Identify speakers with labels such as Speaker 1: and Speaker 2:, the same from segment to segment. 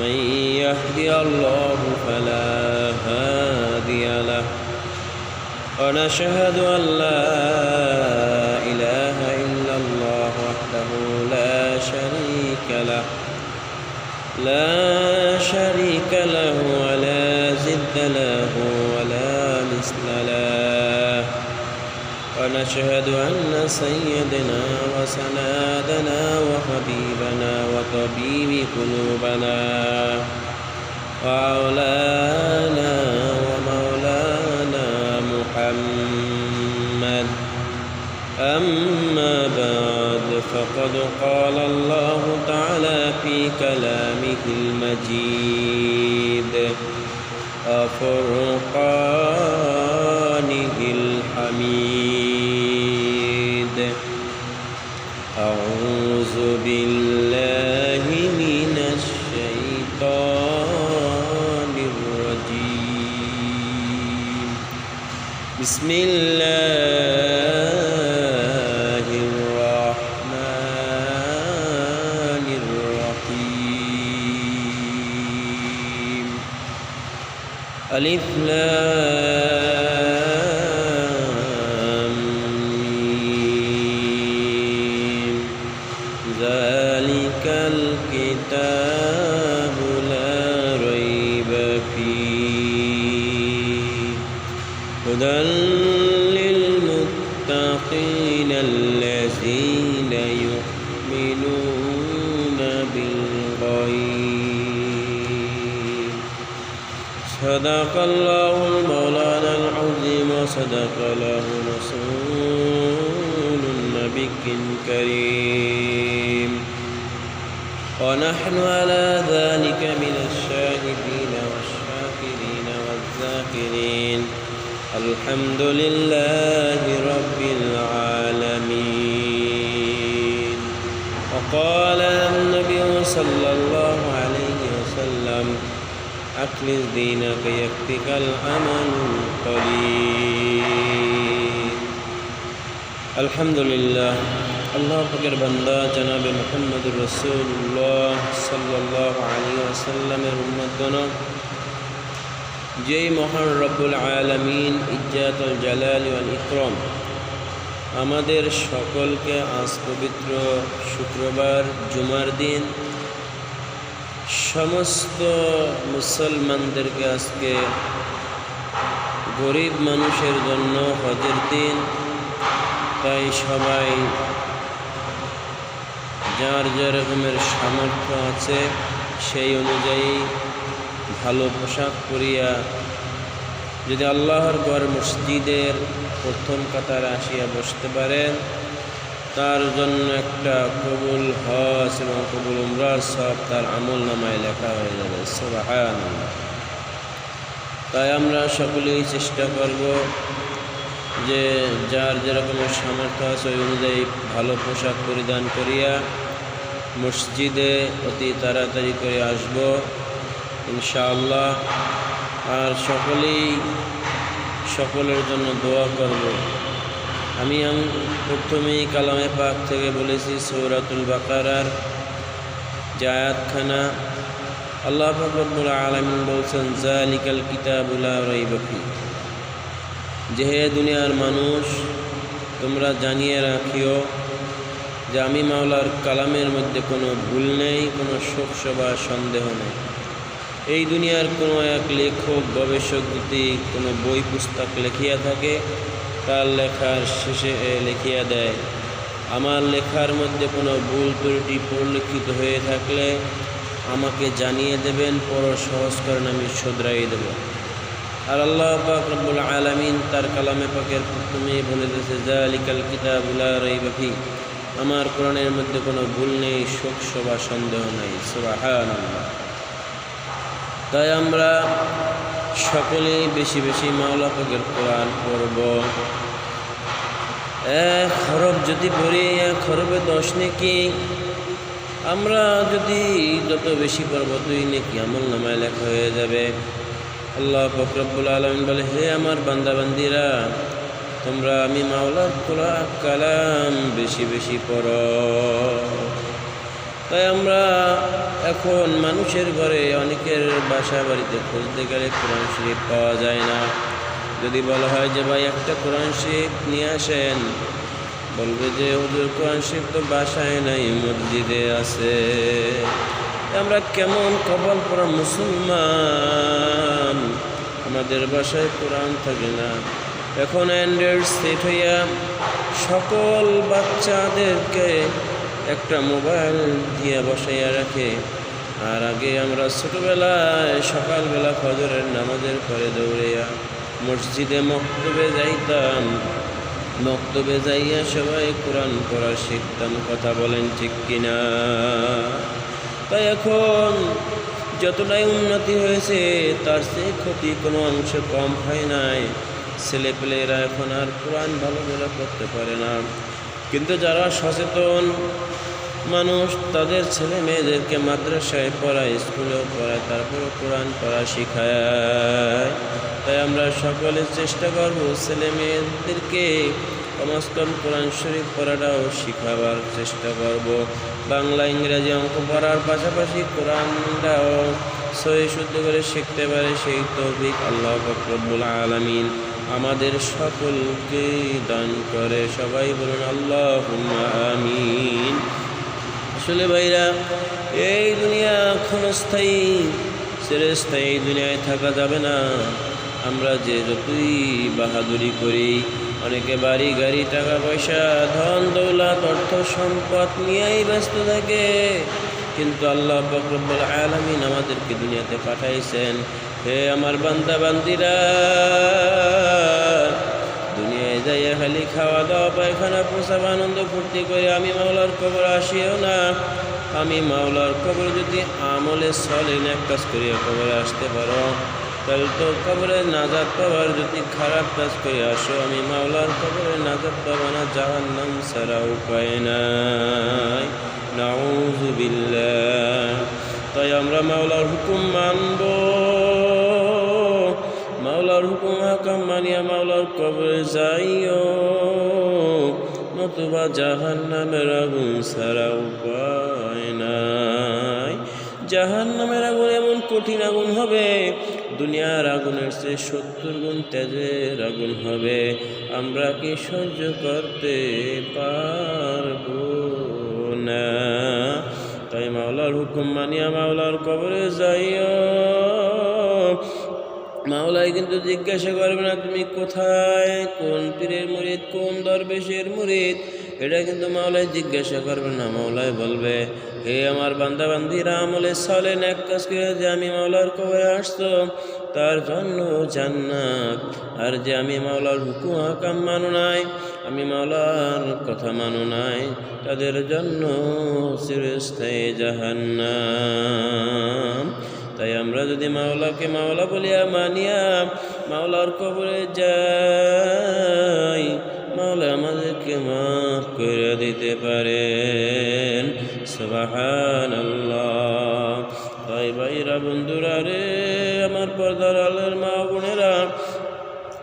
Speaker 1: من يهدي الله فلا هادي له. ونشهد أن لا إله إلا الله وحده لا شريك له. لا شريك له ولا زد له ولا مثل له. ونشهد أن سيدنا وسنادنا وحبيبنا وطبيب قلوبنا وأولانا ومولانا محمد. أما بعد فقد قال الله تعالى في كلامه المجيد. وفرقانه بسم الله الرحمن الرحيم. ألف لام ذلك الكتاب هدى للمتقين الذين يؤمنون بالغيب. صدق الله مولانا العظيم وصدق له رسول النبي الكريم. ونحن على ذلك من الشاهدين. الحمد لله رب العالمين وقال النبي صلى الله عليه وسلم أخلص دينك يكفك الأمل القليل الحمد لله আল্লাহ পাকের বান্দা জনাবে মোহাম্মদুর রসুল্লাহ সাল্লাহ আলী আসাল্লামের উম্মতগণ যেই মহান রব্বুল আলমিন, ইজ্জাতুল জালাল ইকরম। আমাদের সকলকে আজ পবিত্র শুক্রবার জুমার দিন। সমস্ত মুসলমানদেরকে আজকে গরিব মানুষের জন্য হজের দিন। তাই সবাই যার যে রকমের সামর্থ্য আছে সেই অনুযায়ী ভালো পোশাক পরিয়া যদি আল্লাহর ঘর মসজিদের প্রথম কাতারে আসিয়া বসতে পারেন, তার জন্য একটা কবুল হজ এবং কবুল উমরার সব তার আমল নামায় লেখা হয়ে যাবে। তাই আমরা সকলেই চেষ্টা করব যে যার যেরকমের সামর্থ্য আছে ওই অনুযায়ী ভালো পোশাক পরিধান করিয়া মসজিদে অতি তাড়াতাড়ি করে আসব। ইনশাআল্লাহ। আর সকলেই সকলের জন্য দোয়া করব। আমি প্রথমেই কালামে পাক থেকে বলেছি সৌরাতুল বাকারার জায়াতখানা আল্লাহ ফকরবুল আলমিন বলছেন, জালিকাল কিতাবুলা রইবফি যে হে দুনিয়ার মানুষ, তোমরা জানিয়ে রাখিও যে আমি মাওলার কালামের মধ্যে কোনো ভুল নেই, কোনো শোক সভা সন্দেহ নেই। এই দুনিয়ার কোনো এক লেখক, গবেষক যদি কোনো বই, পুস্তক লেখিয়া থাকে, তার লেখার শেষে লিখিয়া দেয়, আমার লেখার মধ্যে কোনো ভুল ত্রুটি পরিলক্ষিত হয়ে থাকলে আমাকে জানিয়ে দেবেন পর সহজ করেন আমি শুধরাই দেব। আর আল্লাহ পাক রব্বুল আলামিন তার কালামে পাকের প্রথমেই বলে দিয়েছে জালিকাল কিতাবুলা রইবাফি আমার কোরআনের মধ্যে কোনো ভুল নেই, শোক, শোভা, সন্দেহ নাই। সুবহানাল্লাহ। তাই আমরা সকলেই বেশি বেশি মাওলা পাকের কোরআন পড়ব। এক হরফ যদি পড়ি, এক হরফে দশ নাকি। আমরা যদি যত বেশি পড়ব তুই নাকি আমল নামায় লেখা হয়ে যাবে। আল্লাহ ফকরবুল আলমিন বলে, হে আমার বান্দাবান্দিরা, তোমরা আমি মাওলার কোরআ কালাম বেশি বেশি পড়। তাই আমরা এখন মানুষের ঘরে অনেকের বাসা বাড়িতে খুঁজতে গেলে কোরআন শরীফ পাওয়া যায় না। যদি বলা হয় যে ভাই একটা কোরআন শরীফ নিয়ে আসেন, বলবে যে, হুজুর, কোরআন শরীফ তো বাসায় নাই, মসজিদে আছে। আমরা কেমন কপাল পড়া মুসলমান? আমাদের বাসায় কোরআন থাকে না। এখন অ্যান্ড্রয়েড সেট হইয়া সকল বাচ্চাদেরকে একটা মোবাইল দিয়ে বসাইয়া রাখে। আর আগে আমরা ছোটোবেলায় সকালবেলা ফজরের নামাজের পরে দৌড়াইয়া মসজিদে মক্তবে যাইতাম। মক্তবে যাইয়া সবাই কোরআন পড়া শিখতাম, কথা বলেন ঠিক কিনা? তাই এখন যতটাই উন্নতি হয়েছে, তার সে ক্ষতি কোনো অংশ কম হয় নাই। ছেলেপেলেরা এখন আর কোরআন ভালো পড়তে পারে না। কিন্তু যারা সচেতন মানুষ, তাদের ছেলে মেয়েদেরকে মাদ্রাসায় পড়ায়, স্কুলেও পড়ায় তারপরে কোরআন পড়া শিখায়। তাই আমরা সকলে চেষ্টা করব ছেলে মেয়েদেরকে কমস কোরআন শরীফ পড়াটাও শিখাবার চেষ্টা করব। বাংলা, ইংরেজি অঙ্ক পড়ার পাশাপাশি কোরআনটাও সহি শুদ্ধ করে শিখতে পারে সেই তৌফিক আল্লাহ ফকরবুল আলমিন। আমাদের সকলকে দান করে। সবাই বলুন আল্লাহ আমিন। আসলে ভাইরা, এই দুনিয়া ক্ষণস্থায়ী, চিরস্থায়ী দুনিয়ায় থাকা যাবে না। আমরা যে যতই বাহাদুরি করি, অনেকে বাড়ি, গাড়ি টাকা পয়সা ধন, দৌলত, অর্থ, সম্পদ নিয়েই ব্যস্ত থাকে। কিন্তু আল্লাহ বকরবুল আলমিন আমাদেরকে দুনিয়াতে পাঠাইছেন। হে আমার বান্দা বান্দিরা যাইয়া খালি খাওয়া দাওয়া, পায়খানা, প্রসাব, আনন্দ ফুর্তি করে আমি মাওলার কবর আসিও না। আমি মাওলার কবর যদি আমলে চলে এক কাজ করিয়া কবরে আসতে পারো, তাহলে তো কবরে নাজাদ পাবার যদি খারাপ কাজ করে আসো, আমি মাওলার কবরে নাজাদ পাবা না জাহান নাম সারা উপায় নাই। নাউজুবিল্লাহ তাই আমরা মাওলার হুকুম মানব। মাওলার হুকুম হাকাম মানিয়া মাওলার কবরে যাইও, নতুবা জাহান নামের আগুন সারা উপায় নাই। জাহান নামের আগুন এমন কঠিন আগুন হবে, দুনিয়ার আগুনের চেয়ে সত্তর গুণ তেজের আগুন হবে। আমরা কি সহ্য করতে পারব না? তাই মাওলার হুকুম মানিয়া মাওলার কবরে যাইও মাওলাই কিন্তু জিজ্ঞাসা করবে না, তুমি কোথায়? কোন পীরের মুরিদ? কোন দরবেশের মুরিদ? এটা কিন্তু মাওলাই জিজ্ঞাসা করবে না মাওলাই বলবে, হে আমার বান্দা বান্দিরা আমলে চলেন এক কাজ করে যে আমি মাওলার কবরে আসতো, তার জন্য জান্নাত। আর যে আমি মাওলার হুকুম, হাকাম মানো নাই, আমি মাওলার কথা মানো নাই, তাদের জন্য চিরস্থায়ী জাহান্নাম। তাই আমরা যদি মাওলাকে মাওলা বলিয়া মানিয়া মাওলার কবরে যাই, মাওলা আমাদেরকে মাফ করে দিতে পারেন। সবাহান তাই ভাইরা, বন্ধুরা রে, আমার পর্দার আলের মা বোনেরা,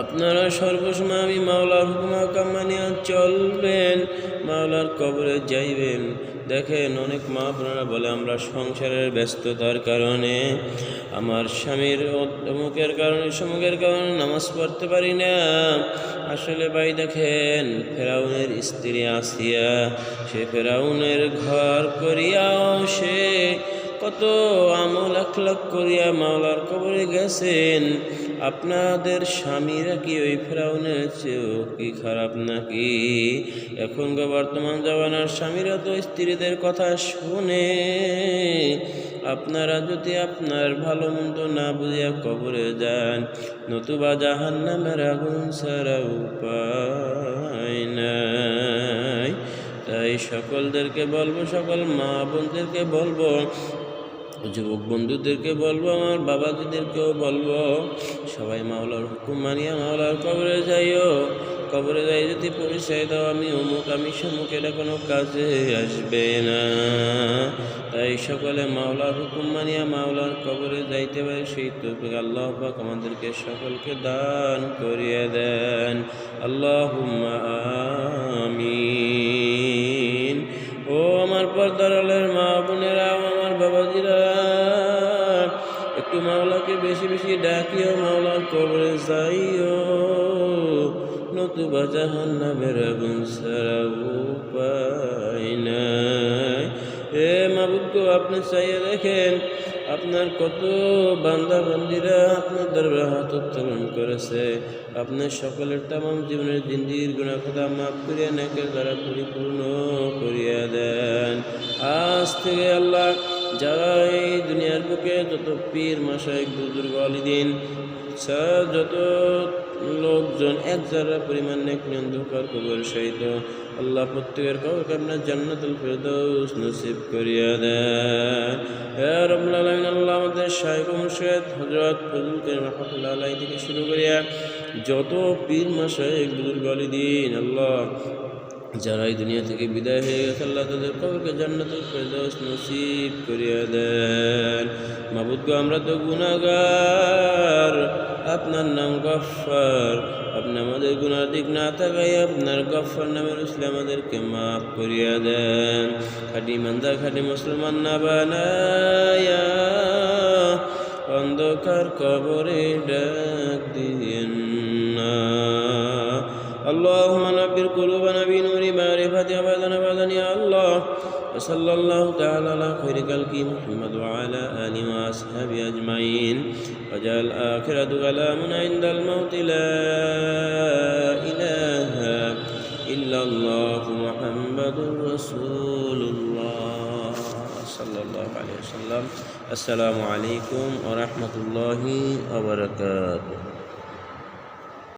Speaker 1: আপনারা সর্বসময় আমি মাওলার হুকুমা কামানিয়া চলবেন, মাওলার কবরে যাইবেন। দেখেন অনেক মা বোনেরা বলে, আমরা সংসারের ব্যস্ততার কারণে আমার স্বামীর অমুকের কারণে সমুখের কারণে নামাজ পড়তে পারি না। আসলে ভাই দেখেন, ফেরাউনের স্ত্রী আসিয়া সে ফেরাউনের ঘর করিয়াও সে কত আমল আখলাক করিয়া মাওলার কবরে গেছেন? আপনাদের স্বামীরা কি ওই ফেরাউনের চেয়েও কি খারাপ নাকি? এখনকার বর্তমান জমানার স্বামীরা তো স্ত্রীদের কথা শুনে। আপনারা যদি আপনার ভালো মন্দ না বুঝিয়া কবরে যান, নতুবা জাহান নামের আগুন ছাড়া উপায় নাই। তাই সকলদেরকে বলব, সকল মা বোনদেরকে বলব যুবক বন্ধুদেরকে বলব, আমার বাবাজিদেরকেও বলব, সবাই মাওলার হুকুম মানিয়া মাওলার কবরে যাইও। কবরে যাই যদি পরিচয় দাও, আমি অমুক, আমি সমুক, এটা কোনো কাজে আসবে না। তাই সকলে মাওলার হুকুম মানিয়া মাওলার কবরে যাইতে পারে, সেই তৌফিক আল্লাহ পাক আমাদেরকে সকলকে দান করিয়ে দেন। আল্লাহ আমিন। ও আমার পর্দারালের একটু মাওলাকে বেশি বেশি ডাকিও মাওলার কবরে যাইও। নতুবা জাহান নামের আগুন সারা উপায় নাই। এ মাবুক আপনি চাইয়ে দেখেন আপনার কত বান্দা বান্দিরা আপনার দরবার হাত উত্তোলন করেছে। আপনার সকলের তাম জীবনের জিন্দির গুণা কথা মাফ করিয়া নাকে দ্বারা পরিপূর্ণ করিয়া দেন। আজ থেকে আল্লাহ যারা এই দুনিয়ার বুকে যত পীর মাসায় বুজুর্গ, আলিদিন, যত লোকজন এক যারা পরিমাণ নেক অন্ধকার কবর সহিত আল্লাহ প্রত্যেকের কবর আপনার জান্নাতুল ফেরদৌস নসিব করিয়া দেন। আল্লাহ আমাদের সাহেব মুর্শেদ হজরত ফজুল করিম রহমতুল্লাহ আলাই থেকে শুরু করিয়া যত পীর মাসায় বুজুর্গ, আলিদিন, আল্লাহ যারা এই দুনিয়া থেকে বিদায় হয়ে গেছে আল্লাহ তাদের কবরকে জান্নাতুল ফেরদৌস নসিব করিয়া দেন মাবুদগো আমরা তো গুনাহগার আপনার নাম গফফার আপনি আমাদের গুনার দিক না থাকাই আপনার গফফার নামের উসলে আমাদেরকে মাফ করিয়া দেন খাটি মান্দার খাটি মুসলমান না বানায়া অন্ধকার কবরে ডাক দিয়েন না اللهم نبر قلوبنا بنور معرفة أبدنا أبدا يا الله. وصلى الله تعالى على خير خلقه محمد وعلى آله وأصحابه أجمعين. وجعل آخرة كلامنا عند الموت لا إله إلا الله محمد رسول الله. صلى الله عليه وسلم. السلام عليكم ورحمة الله وبركاته.